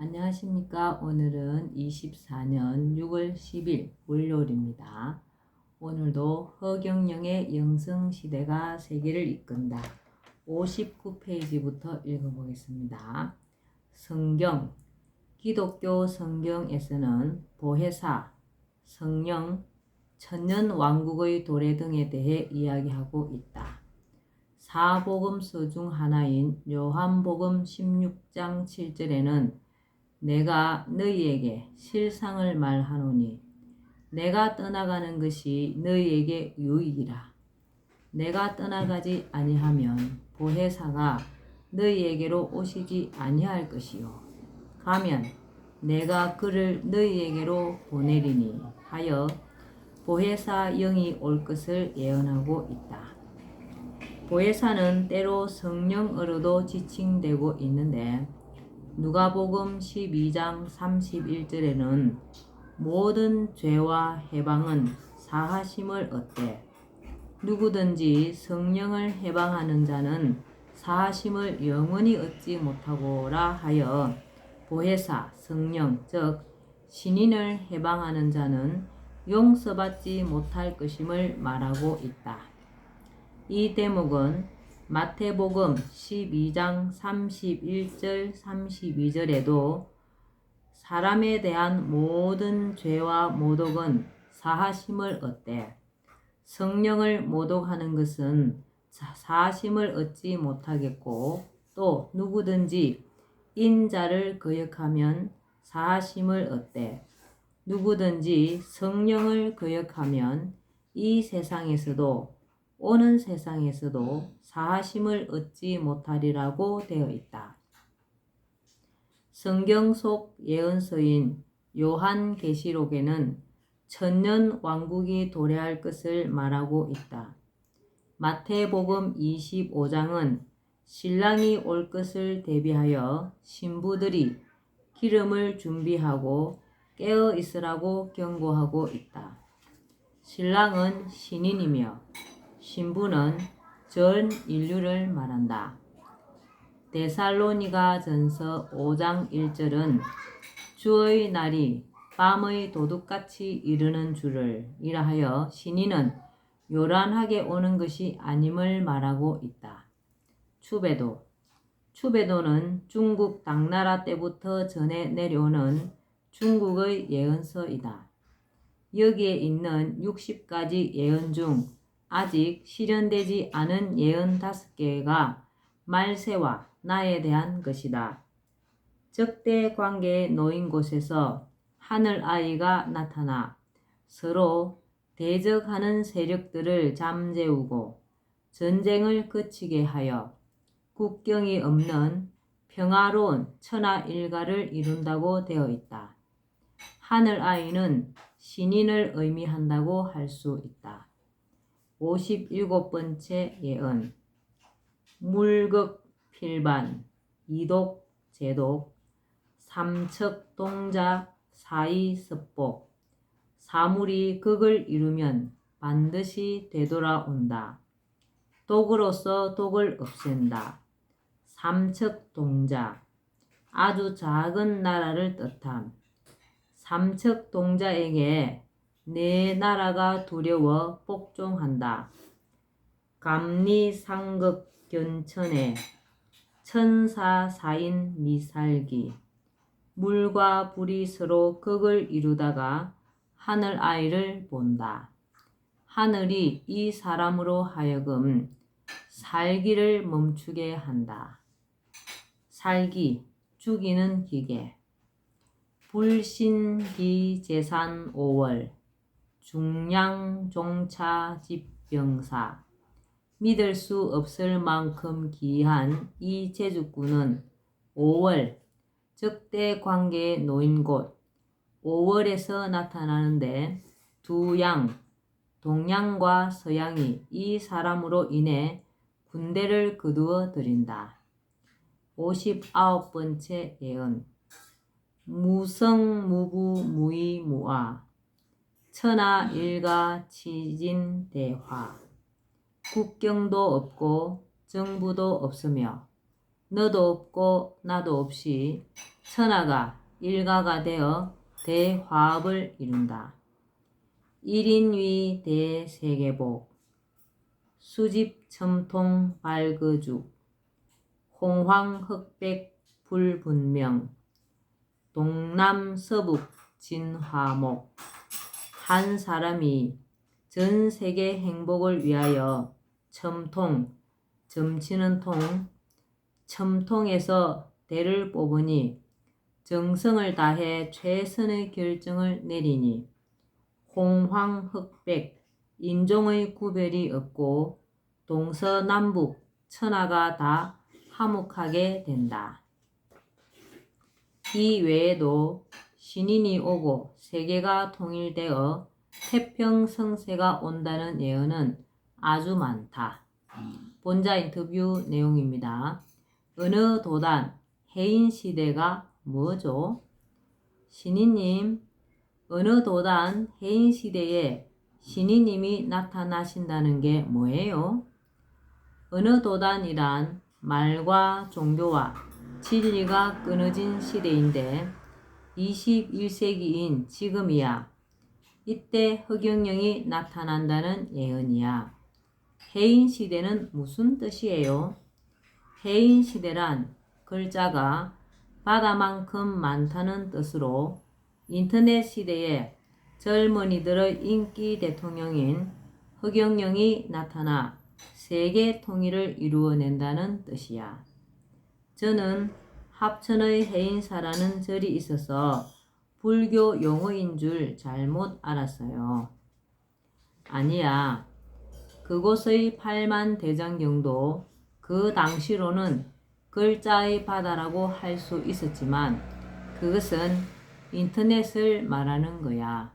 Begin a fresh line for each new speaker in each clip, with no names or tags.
안녕하십니까. 오늘은 24년 6월 10일 월요일입니다. 오늘도 허경영의 영성시대가 세계를 이끈다. 59페이지부터 읽어보겠습니다. 성경, 기독교 성경에서는 보혜사, 성령, 천년 왕국의 도래 등에 대해 이야기하고 있다. 사복음서 중 하나인 요한복음 16장 7절에는 내가 너희에게 실상을 말하노니 내가 떠나가는 것이 너희에게 유익이라. 내가 떠나가지 아니하면 보혜사가 너희에게로 오시지 아니할 것이요. 가면 내가 그를 너희에게로 보내리니 하여 보혜사 영이 올 것을 예언하고 있다. 보혜사는 때로 성령으로도 지칭되고 있는데 누가복음 12장 31절에는 모든 죄와 해방은 사하심을 얻되 누구든지 성령을 해방하는 자는 사하심을 영원히 얻지 못하고라 하여 보혜사 성령 즉 신인을 해방하는 자는 용서받지 못할 것임을 말하고 있다. 이 대목은 마태복음 12장 31절 32절에도 사람에 대한 모든 죄와 모독은 사하심을 얻되 성령을 모독하는 것은 사하심을 얻지 못하겠고 또 누구든지 인자를 거역하면 사하심을 얻되 누구든지 성령을 거역하면 이 세상에서도 오는 세상에서도 사하심을 얻지 못하리라고 되어 있다. 성경 속 예언서인 요한 계시록에는 천년 왕국이 도래할 것을 말하고 있다. 마태복음 25장은 신랑이 올 것을 대비하여 신부들이 기름을 준비하고 깨어 있으라고 경고하고 있다. 신랑은 신인이며 신부는 전 인류를 말한다. 데살로니가 전서 5장 1절은 주의 날이 밤의 도둑같이 이르는 줄을 이라 하여 신인은 요란하게 오는 것이 아님을 말하고 있다. 추배도 추배도는 중국 당나라 때부터 전해 내려오는 중국의 예언서이다. 여기에 있는 60가지 예언 중 아직 실현되지 않은 예언 다섯 개가 말세와 나에 대한 것이다. 적대 관계에 놓인 곳에서 하늘 아이가 나타나 서로 대적하는 세력들을 잠재우고 전쟁을 그치게 하여 국경이 없는 평화로운 천하 일가를 이룬다고 되어 있다. 하늘 아이는 신인을 의미한다고 할 수 있다. 57번째 예언 물극 필반 이독 제독 삼척 동자 사이 습복 사물이 극을 이루면 반드시 되돌아온다. 독으로서 독을 없앤다. 삼척 동자 아주 작은 나라를 뜻함. 삼척 동자에게 내 나라가 두려워 복종한다. 감리상극 견천에 천사사인 미살기 물과 불이 서로 극을 이루다가 하늘 아이를 본다. 하늘이 이 사람으로 하여금 살기를 멈추게 한다. 살기, 죽이는 기계. 불신기 재산 5월 중량종차 집병사. 믿을 수 없을 만큼 기이한 이 제주꾼은 5월 적대 관계에 놓인 곳. 5월에서 나타나는데 두 양, 동양과 서양이 이 사람으로 인해 군대를 거두어 들인다. 59번째 예언. 무성무부무이무아 천하 일가 치진 대화. 국경도 없고 정부도 없으며 너도 없고 나도 없이 천하가 일가가 되어 대화합을 이룬다. 1인위 대세계복. 수집 첨통 발그죽 홍황 흑백 불분명. 동남 서북 진화목 한 사람이 전 세계 행복을 위하여 첨통 점치는 통 첨통에서 대를 뽑으니 정성을 다해 최선의 결정을 내리니 홍황흑백 인종의 구별이 없고 동서남북 천하가 다 화목하게 된다. 이 외에도 신인이 오고 세계가 통일되어 태평성세가 온다는 예언은 아주 많다. 본자 인터뷰 내용입니다. 어느 도단 해인 시대가 뭐죠? 신이님, 어느 도단 해인 시대에 신이님이 나타나신다는 게 뭐예요? 어느 도단이란 말과 종교와 진리가 끊어진 시대인데 21세기인 지금이야. 이때 흑영령이 나타난다는 예언이야. 해인 시대는 무슨 뜻이에요? 해인 시대란 글자가 바다만큼 많다는 뜻으로 인터넷 시대에 젊은이들의 인기 대통령인 흑영령이 나타나 세계 통일을 이루어낸다는 뜻이야. 저는 합천의 해인사라는 절이 있어서 불교 용어인 줄 잘못 알았어요. 아니야. 그곳의 팔만 대장경도 그 당시로는 글자의 바다라고 할 수 있었지만 그것은 인터넷을 말하는 거야.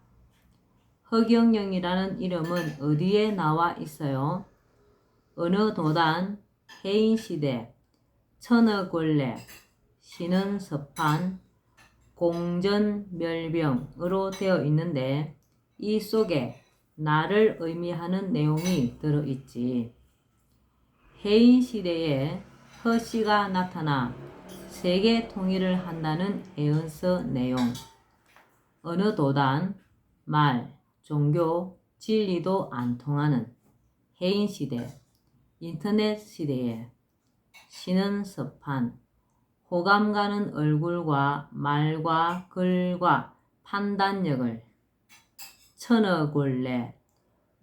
허경영이라는 이름은 어디에 나와 있어요? 어느 도단, 해인시대, 천어골래, 신은 서판, 공전멸병으로 되어 있는데 이 속에 나를 의미하는 내용이 들어있지. 해인 시대에 허씨가 나타나 세계 통일을 한다는 예언서 내용. 어느 도단, 말, 종교, 진리도 안 통하는 해인 시대, 인터넷 시대에 신은 서판, 호감 가는 얼굴과 말과 글과 판단력을 천어골래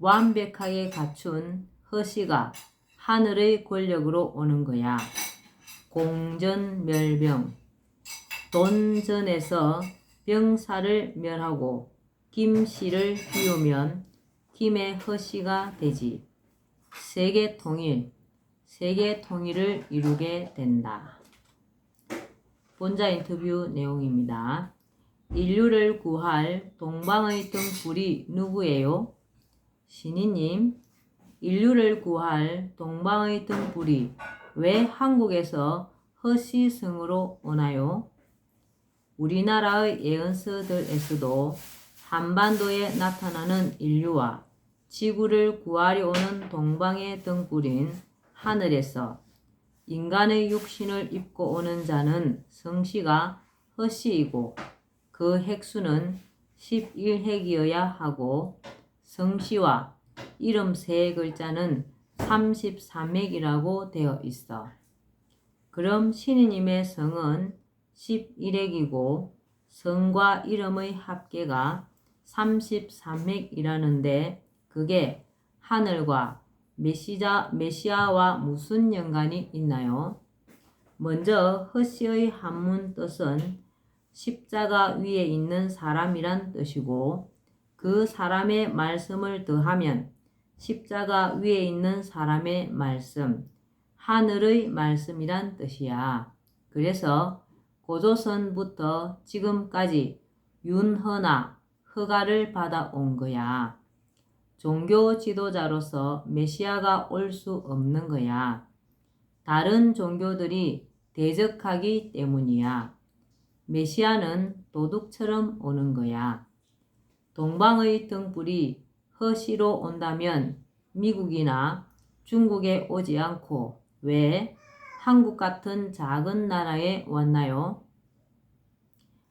완벽하게 갖춘 허시가 하늘의 권력으로 오는 거야. 공전멸병 돈전에서 병사를 멸하고 김씨를 비우면 김의 허씨가 되지. 세계 통일, 세계 통일을 이루게 된다. 본자 인터뷰 내용입니다. 인류를 구할 동방의 등불이 누구예요? 신이님, 인류를 구할 동방의 등불이 왜 한국에서 허시성으로 오나요? 우리나라의 예언서들에서도 한반도에 나타나는 인류와 지구를 구하려 오는 동방의 등불인 하늘에서 인간의 육신을 입고 오는 자는 성씨가 허씨이고 그 핵수는 11핵이어야 하고 성씨와 이름 세 글자는 33핵이라고 되어 있어. 그럼 신이님의 성은 11핵이고 성과 이름의 합계가 33핵이라는데 그게 하늘과 메시자, 메시아와 무슨 연관이 있나요? 먼저 허시의 한문 뜻은 십자가 위에 있는 사람이란 뜻이고 그 사람의 말씀을 더하면 십자가 위에 있는 사람의 말씀, 하늘의 말씀이란 뜻이야. 그래서 고조선부터 지금까지 윤허나 허가를 받아온 거야. 종교 지도자로서 메시아가 올 수 없는 거야. 다른 종교들이 대적하기 때문이야. 메시아는 도둑처럼 오는 거야. 동방의 등불이 허시로 온다면 미국이나 중국에 오지 않고 왜 한국 같은 작은 나라에 왔나요?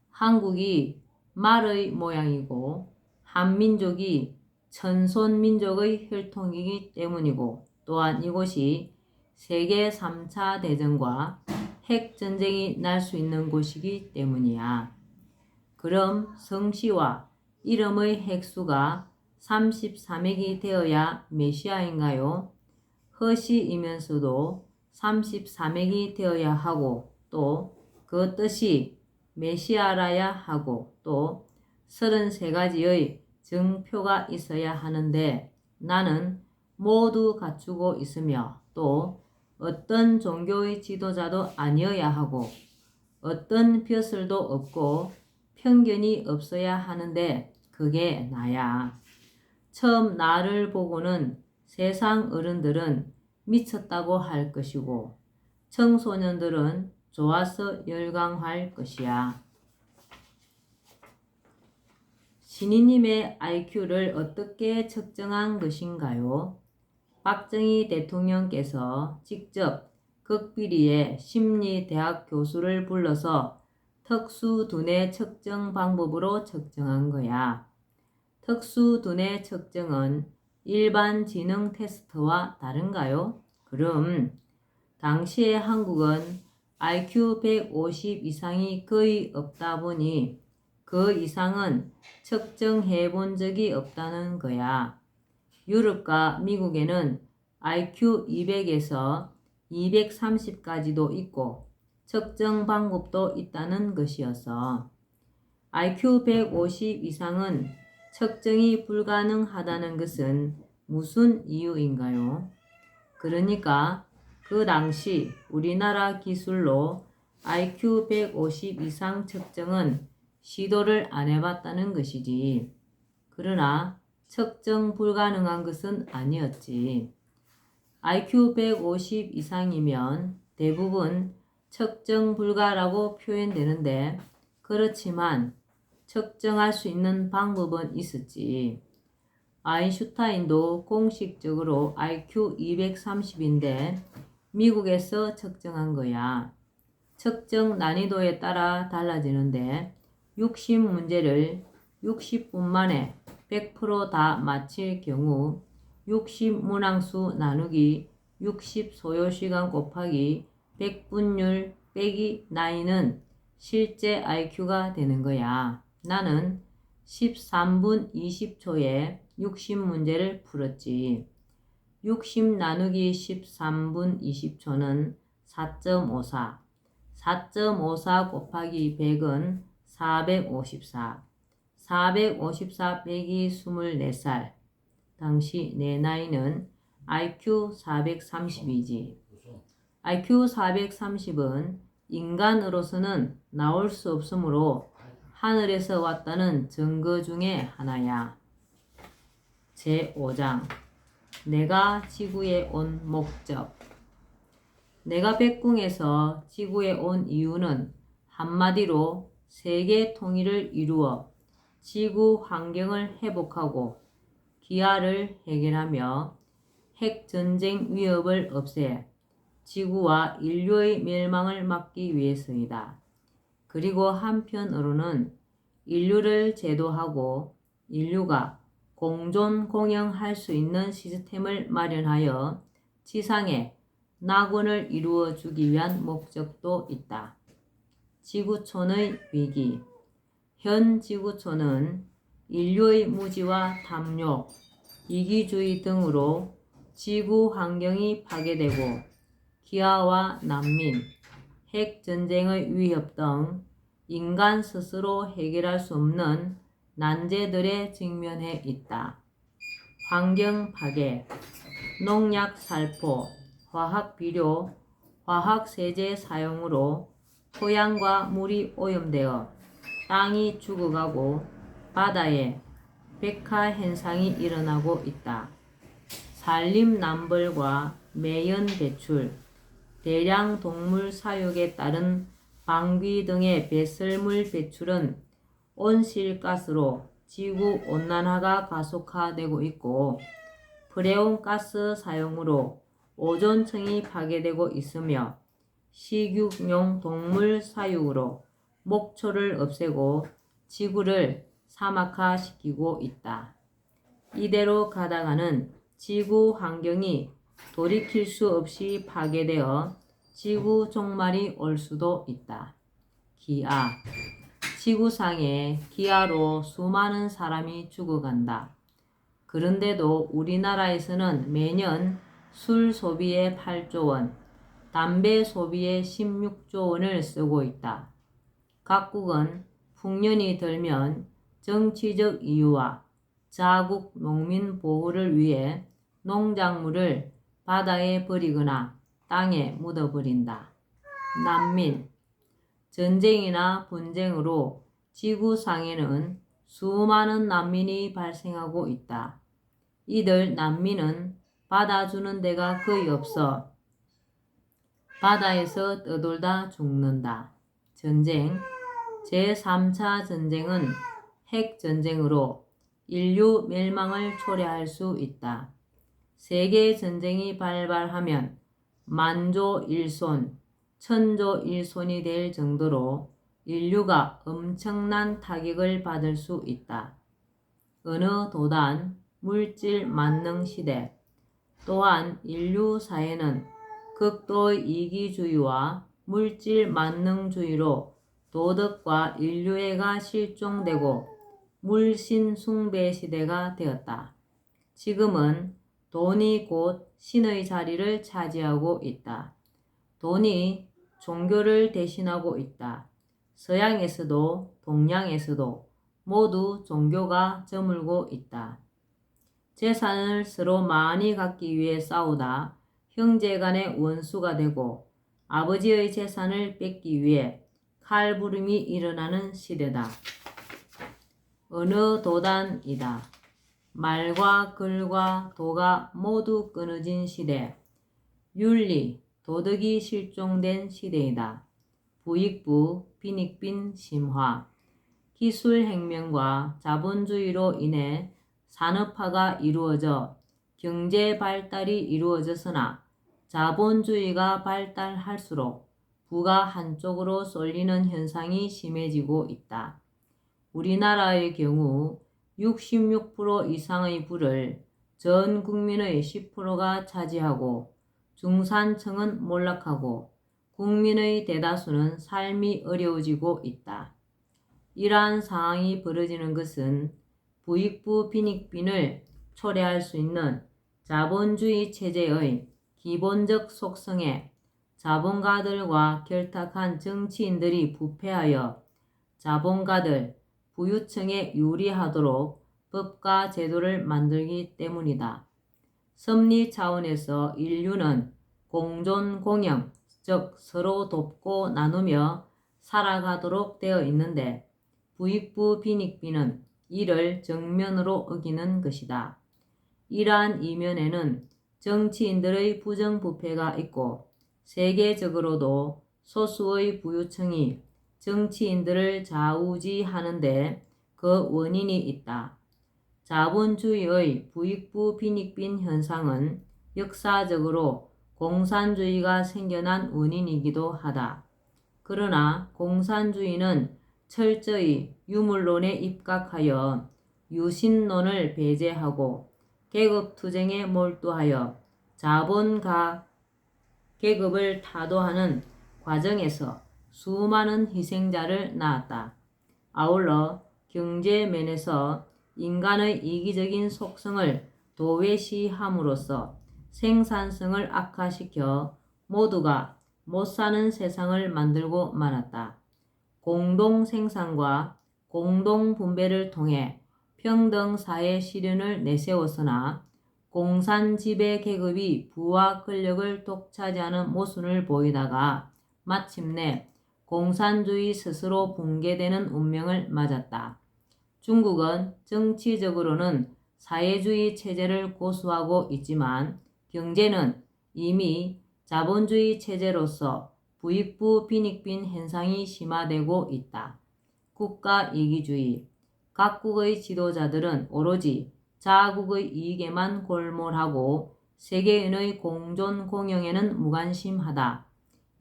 한국이 말의 모양이고 한민족이 천손민족의 혈통이기 때문이고 또한 이곳이 세계 3차 대전과 핵전쟁이 날 수 있는 곳이기 때문이야. 그럼 성씨와 이름의 핵수가 33핵이 되어야 메시아인가요? 허시이면서도 33핵이 되어야 하고 또 그 뜻이 메시아라야 하고 또 33가지의 증표가 있어야 하는데 나는 모두 갖추고 있으며 또 어떤 종교의 지도자도 아니어야 하고 어떤 벼슬도 없고 편견이 없어야 하는데 그게 나야. 처음 나를 보고는 세상 어른들은 미쳤다고 할 것이고 청소년들은 좋아서 열광할 것이야. 신이님의 IQ를 어떻게 측정한 것인가요? 박정희 대통령께서 직접 극비리에 심리대학 교수를 불러서 특수 두뇌 측정 방법으로 측정한 거야. 특수 두뇌 측정은 일반 지능 테스트와 다른가요? 그럼 당시의 한국은 IQ 150 이상이 거의 없다 보니 그 이상은 측정해 본 적이 없다는 거야. 유럽과 미국에는 IQ 200에서 230까지도 있고 측정 방법도 있다는 것이어서 IQ 150 이상은 측정이 불가능하다는 것은 무슨 이유인가요? 그러니까 그 당시 우리나라 기술로 IQ 150 이상 측정은 시도를 안 해봤다는 것이지. 그러나 측정 불가능한 것은 아니었지. IQ 150 이상이면 대부분 측정 불가라고 표현되는데 그렇지만 측정할 수 있는 방법은 있었지. 아인슈타인도 공식적으로 IQ 230인데 미국에서 측정한 거야. 측정 난이도에 따라 달라지는데 60 문제를 60분 만에 100%다 마칠 경우 60 문항수 나누기 60 소요시간 곱하기 100분율 빼기 나이는 실제 IQ가 되는 거야. 나는 13분 20초에 60문제를 풀었지. 60 나누기 13분 20초는 4.54. 4.54 곱하기 100은 454. 454 빼기 24살. 당시 내 나이는 IQ 430이지. IQ 430은 인간으로서는 나올 수 없으므로 하늘에서 왔다는 증거 중에 하나야. 제5장 내가 지구에 온 목적 내가 백궁에서 지구에 온 이유는 한마디로 세계 통일을 이루어 지구 환경을 회복하고 기아를 해결하며 핵 전쟁 위협을 없애 지구와 인류의 멸망을 막기 위해서이다. 그리고 한편으로는 인류를 제도하고 인류가 공존 공영할 수 있는 시스템을 마련하여 지상에 낙원을 이루어 주기 위한 목적도 있다. 지구촌의 위기 현 지구촌은 인류의 무지와 탐욕, 이기주의 등으로 지구 환경이 파괴되고 기아와 난민, 핵 전쟁의 위협 등 인간 스스로 해결할 수 없는 난제들에 직면해 있다. 환경 파괴, 농약 살포, 화학 비료, 화학 세제 사용으로 토양과 물이 오염되어 땅이 죽어가고 바다에 백화 현상이 일어나고 있다. 산림 남벌과 매연 배출, 대량 동물 사육에 따른 방귀 등의 배설물 배출은 온실가스로 지구 온난화가 가속화되고 있고 프레온 가스 사용으로 오존층이 파괴되고 있으며 식육용 동물 사육으로 목초를 없애고 지구를 사막화시키고 있다. 이대로 가다가는 지구 환경이 돌이킬 수 없이 파괴되어 지구 종말이 올 수도 있다. 기아 지구상에 기아로 수많은 사람이 죽어간다. 그런데도 우리나라에서는 매년 술 소비에 8조 원, 담배 소비에 16조 원을 쓰고 있다. 각국은 풍년이 들면 정치적 이유와 자국 농민 보호를 위해 농작물을 바다에 버리거나 땅에 묻어버린다. 난민 전쟁이나 분쟁으로 지구상에는 수많은 난민이 발생하고 있다. 이들 난민은 받아주는 데가 거의 없어 바다에서 떠돌다 죽는다. 전쟁 제3차 전쟁은 핵전쟁으로 인류 멸망을 초래할 수 있다. 세계 전쟁이 발발하면 만조 일손, 천조 일손이 될 정도로 인류가 엄청난 타격을 받을 수 있다. 어느 도단, 물질 만능 시대, 또한 인류 사회는 극도의 이기주의와 물질 만능주의로 도덕과 인류애가 실종되고 물신 숭배 시대가 되었다. 지금은 돈이 곧 신의 자리를 차지하고 있다. 돈이 종교를 대신하고 있다. 서양에서도 동양에서도 모두 종교가 저물고 있다. 재산을 서로 많이 갖기 위해 싸우다 형제 간의 원수가 되고 아버지의 재산을 뺏기 위해 칼부림이 일어나는 시대다. 어느 도단이다. 말과 글과 도가 모두 끊어진 시대. 윤리, 도덕이 실종된 시대이다. 부익부, 빈익빈 심화. 기술 혁명과 자본주의로 인해 산업화가 이루어져 경제 발달이 이루어졌으나 자본주의가 발달할수록 부가 한쪽으로 쏠리는 현상이 심해지고 있다. 우리나라의 경우 66% 이상의 부를 전 국민의 10%가 차지하고 중산층은 몰락하고 국민의 대다수는 삶이 어려워지고 있다. 이러한 상황이 벌어지는 것은 부익부 빈익빈을 초래할 수 있는 자본주의 체제의 기본적 속성에 자본가들과 결탁한 정치인들이 부패하여 자본가들, 부유층에 유리하도록 법과 제도를 만들기 때문이다. 섭리 차원에서 인류는 공존 공영, 즉 서로 돕고 나누며 살아가도록 되어 있는데 부익부 빈익빈은 이를 정면으로 어기는 것이다. 이러한 이면에는 정치인들의 부정부패가 있고 세계적으로도 소수의 부유층이 정치인들을 좌우지하는데 그 원인이 있다. 자본주의의 부익부 빈익빈 현상은 역사적으로 공산주의가 생겨난 원인이기도 하다. 그러나 공산주의는 철저히 유물론에 입각하여 유신론을 배제하고 계급 투쟁에 몰두하여 자본가 계급을 타도하는 과정에서 수많은 희생자를 낳았다. 아울러 경제 면에서 인간의 이기적인 속성을 도외시함으로써 생산성을 악화시켜 모두가 못 사는 세상을 만들고 말았다. 공동 생산과 공동 분배를 통해 평등 사회 실현을 내세웠으나 공산 지배 계급이 부와 권력을 독차지하는 모순을 보이다가 마침내 공산주의 스스로 붕괴되는 운명을 맞았다. 중국은 정치적으로는 사회주의 체제를 고수하고 있지만 경제는 이미 자본주의 체제로서 부익부 빈익빈 현상이 심화되고 있다. 국가 이기주의 각국의 지도자들은 오로지 자국의 이익에만 골몰하고 세계인의 공존 공영에는 무관심하다.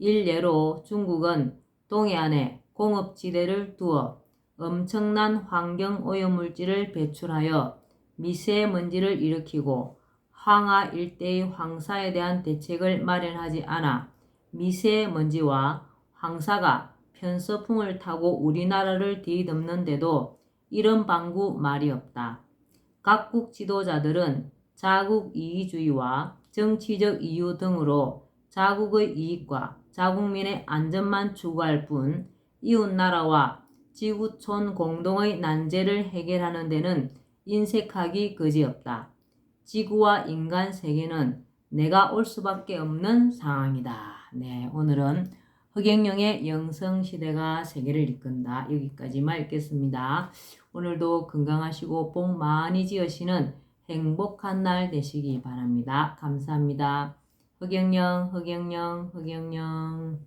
일례로 중국은 동해안에 공업지대를 두어 엄청난 환경 오염물질을 배출하여 미세먼지를 일으키고 황하 일대의 황사에 대한 대책을 마련하지 않아 미세먼지와 황사가 편서풍을 타고 우리나라를 뒤덮는데도 이런 방구 말이 없다. 각국 지도자들은 자국 이기주의와 정치적 이유 등으로 자국의 이익과 자국민의 안전만 추구할 뿐 이웃 나라와 지구촌 공동의 난제를 해결하는 데는 인색하기 그지없다. 지구와 인간 세계는 내가 올 수밖에 없는 상황이다. 네, 오늘은 허경영의 영성시대가 세계를 이끈다. 여기까지만 읽겠습니다. 오늘도 건강하시고 복 많이 지으시는 행복한 날 되시기 바랍니다. 감사합니다. 허경영, 허경영, 허경영.